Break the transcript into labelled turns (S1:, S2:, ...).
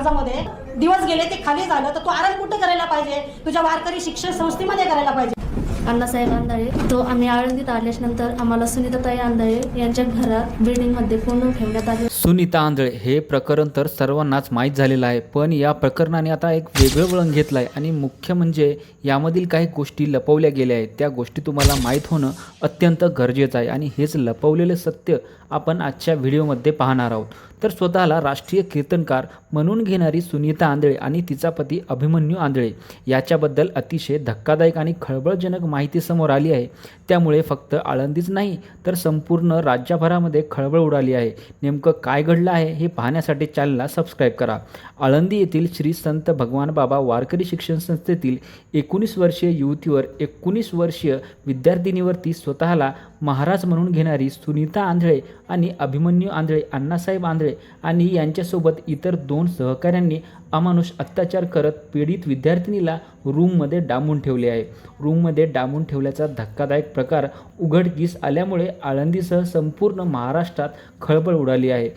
S1: अर्जामध्ये दिवस गेले ते खाली झालं तर तू आराम कुठे करायला पाहिजे? तुझ्या वारकरी शिक्षण संस्थेमध्ये करायला पाहिजे.
S2: अण्णासाहेब आंधळे तो आम्ही आळंदीत आल्याच्यानंतर आम्हाला सुनीताताई आंधळे यांच्या घरात बिल्डिंगमध्ये कोंडून ठेवण्यात आले
S3: सुनीता आंधळे हे प्रकरण तर सर्वांनाच माहीत झालेलं आहे पण या प्रकरणाने आता एक वेगळं वळण घेतलं आहे आणि मुख्य म्हणजे यामधील काही गोष्टी लपवल्या गेल्या आहेत. त्या गोष्टी तुम्हाला माहीत होणं अत्यंत गरजेचं आहे आणि हेच लपवलेलं सत्य आपण आजच्या व्हिडिओमध्ये पाहणार आहोत. तर स्वतःला राष्ट्रीय कीर्तनकार म्हणून घेणारी सुनीता आंधळे आणि तिचा पती अभिमन्यू आंधळे याच्याबद्दल अतिशय धक्कादायक आणि खळबळजनक माहिती समोर आली आहे. त्यामुळे फक्त आळंदीच नाही तर संपूर्ण राज्यभरामध्ये खळबळ उडाली आहे. नेमकं काय घडलं आहे हे पाहण्यासाठी चॅनलला सबस्क्राईब करा. आळंदी येथील श्री संत भगवान बाबा वारकरी शिक्षण संस्थेतील एकोणीस वर्षीय युवतीवर एकोणीस वर्षीय विद्यार्थिनीवरती स्वतःला महाराज म्हणून घेणारी सुनीता आंधळे आणि अभिमन्यू आंधळे अण्णासाहेब आंधळे आणि यांच्यासोबत इतर दोन सहकाऱ्यांनी अमानुष अत्याचार करत पीडित विद्यार्थिनीला रूममध्ये डांबून ठेवले आहे. रूममध्ये डांबून ठेवल्याचा धक्कादायक प्रकार उघडकीस आल्यामुळे आळंदीसह संपूर्ण महाराष्ट्रात खळबळ उडाली आहे.